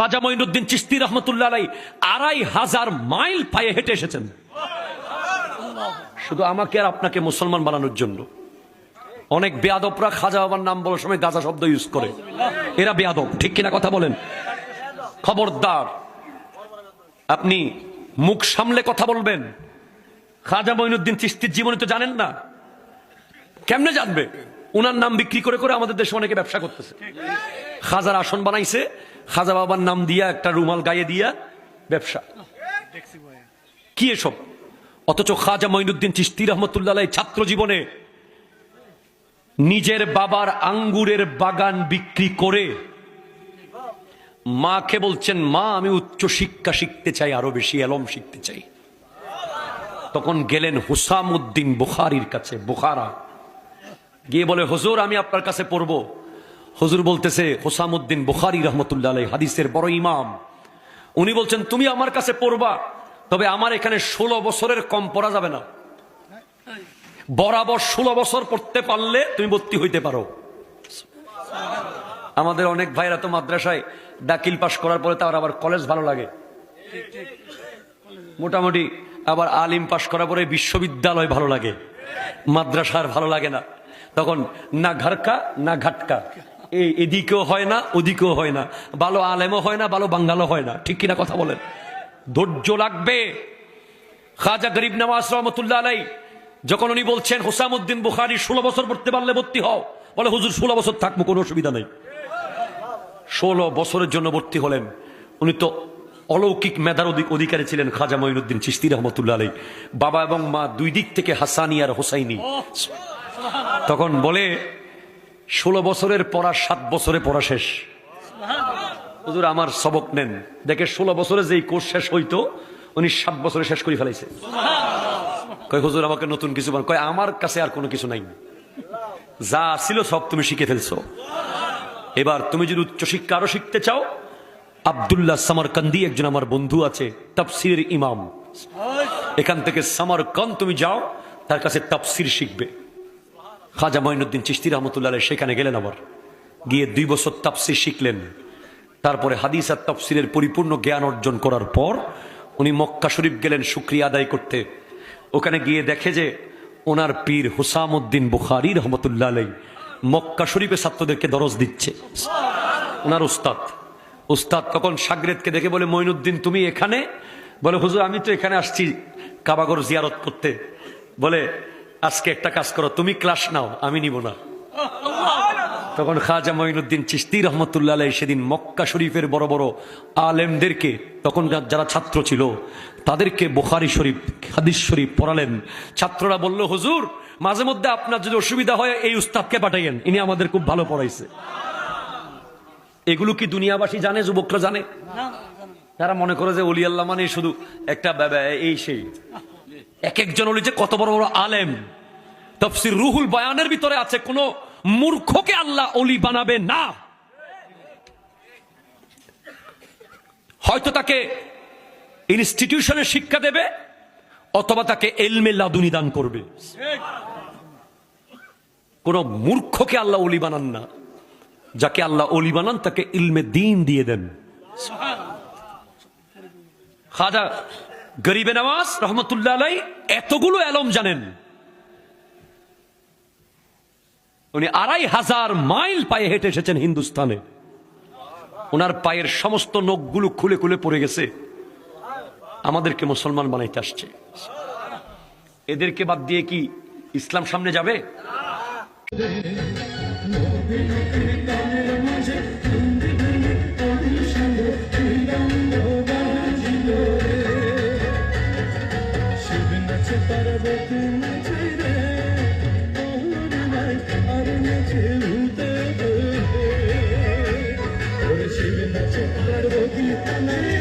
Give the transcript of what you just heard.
খাজা মঈনুদ্দিন চিস্তি রহমতুল্লাহ আড়াই হাজার মাইল পায়ে হেঁটে এসেছেন। শুধু আমাকে আর আপনাকে মুসলমান বানানোর জন্য। অনেক বেয়াদবরা খাজা বাবার নাম বলার সময় গাজা শব্দ ইউজ করে। এরা বেয়াদব, ঠিক কিনা কথা বলেন? খবরদার, আপনি মুখ সামলে কথা বলবেন। খাজা মঈনুদ্দিন চিস্তির জীবনে তো জানেন না। কেমনে জানবে? উনার নাম বিক্রি করে করে আমাদের দেশে অনেকে ব্যবসা করতেছে। খাজার আসন বানাইছে খাজা বাবার নাম দিয়া একটা রুমাল গায়ে দিয়া ব্যবসা। কি এসব? অথচ খাজা মঈনুদ্দিন চিস্তি রহমতুল্লাহ ছাত্র জীবনে নিজের বাবার আঙ্গুরের বাগান বিক্রি করে মাকে বলছেন, মা, আমি উচ্চ শিক্ষা শিখতে চাই, আরও বেশি এলম শিখতে চাই। তখন গেলেন হুসাম উদ্দিন বুখারির কাছে, বুখারা। গিয়ে বলে, হুজুর, আমি আপনার কাছে পড়ব। হুজুর বলতেছে হুসাম উদ্দিন বুখারি রহমতুল্লাহ আলাই হাদিসের বড় ইমাম। উনি বলছেন, তুমি আমার কাছে পড়বা, তবে আমার এখানে ষোলো বছরের কম পড়া যাবে না। বরাবর ষোলো বছর পড়তে পারলে তুমি ভর্তি হইতে পারো। আমাদের অনেক ভাইরা তো মাদ্রাসায় দাখিল পাশ করার পরে তার আবার কলেজ ভালো লাগে। মোটামুটি আবার আলিম পাশ করার পরে বিশ্ববিদ্যালয় ভালো লাগে। মাদ্রাসার ভালো লাগে না। তখন না ঘাটকা না ঘাটকা। এই এদিকেও হয় না ওদিকেও হয় না। ভালো আলেমও হয় না ভালো বাঙ্গালও হয় না। ঠিক কিনা কথা বলেন? ধৈর্য লাগবে। খাজা গরিব নওয়াজ রহমতুল্লাহ আলাই যখন উনি বলছেন হোসামুদ্দিন বুখারি ষোলো বছর পড়তে পারলে ভর্তি হও। বলে হুজুর ষোলো বছর থাকব কোনো অসুবিধা নেই। ষোলো বছরের জন্য ভর্তি হলেন। উনি তো অলৌকিক মেধার অধিক অধিকারী ছিলেন খাজা মঈনুদ্দিন চিস্তি রহমতুল্লাহ আলাই। বাবা এবং মা দুই দিক থেকে হাসানি আর হোসাইনি। তখন বলে ষোলো বছরের পড়া, সাত বছরে পড়া শেষ। হুজুর, আমার সবক নেন। দেখে ষোলো বছরে যেই কোর্স শেষ হইতো, উনি সাত বছরে শেষ করে ফেলাইছে। কয়, হুজুর, আমাকে নতুন কিছু বান কয়, আমার কাছে আর কোনো কিছু নাই। যা ছিল সব তুমি শিখে ফেলছো। এবার তুমি যদি উচ্চশিক্ষা আরও শিখতে চাও, আবদুল্লাহ সামারকান্দি একজন আমার বন্ধু আছে, তাফসিরের ইমাম। এখান থেকে সামারকান তুমি যাও, তার কাছে তাফসির শিখবে। খাজা মঈনুদ্দিন চিস্তি রহমতুল্লাহ সেখানে গেলেন আবার। গিয়ে দুই বছর তাফসির শিখলেন। তারপরে হাদিস আর তাফসিরের পরিপূর্ণ জ্ঞান অর্জন করার পর উনি মক্কা শরীফ গেলেন শুক্রিয়া আদায় করতে। ওখানে গিয়ে দেখে যে ওনার পীর হুসাম উদ্দিন বুখারি রহমতুল্লাহ আলাই মক্কা শরীফে ছাত্রদেরকে দরজ দিচ্ছে। ওনার উস্তাদ। উস্তাদ তখন সাগরেদকে দেখে বলে, মঈনুদ্দিন, তুমি এখানে? বলে, হুজুর, আমি তো এখানে আসছি কাবাগর জিয়ারত করতে। বলে আজকে একটা কাজ করো তুমি ক্লাস নাও আমি নিব না। তখন খাজা মঈনুদ্দিন চিস্তি রহমতুল্লাহ সেদিন মক্কা শরীফের বড় বড় আলেমদেরকে তখন যারা ছাত্র ছিল তাদেরকে বোখারি শরীফ হাদিস শরীফ পড়ালেন। ছাত্ররা বলল হুজুর মাঝে মধ্যে আপনার যদি অসুবিধা হয় এই উস্তাদকে পাঠাইয়েন ইনি আমাদের খুব ভালো পড়াইছে। এগুলো কি দুনিয়াবাসী জানে যুবকরা জানে? তারা মনে করে যে অলি আল্লাহ মানে শুধু একটা এই সেই। এক একজন অলি যে কত বড় বড় আলেম। তফসির রুহুল বয়ানের ভিতরে আছে, কোন মূর্খকে আল্লাহ অলি বানাবে না। হয়তো তাকে ইনস্টিটিউশনের শিক্ষা দেবে, অথবা তাকে এলমে লাদুনি দান করবে। কোন মূর্খকে আল্লাহ অলি বানান না। যাকে আল্লাহ অলি বানান, তাকে ইলমে দিন দিয়ে দেন। খাজা গরিবে নওয়াজ রহমতুল্লাহ আলাই এতগুলো এলম জানেন। উনি আড়াই হাজার মাইল পায়ে হেঁটে এসেছেন হিন্দুস্তানে। ওনার পায়ের সমস্ত নখগুলো খুলে খুলে পড়ে গেছে। আমাদেরকে মুসলমান বানাইতে আসছে। এদেরকে বাদ দিয়ে কি ইসলাম সামনে যাবে? রে ওর ভাই আর নাচে ওরে শিব নাচে পার্বতী নাচে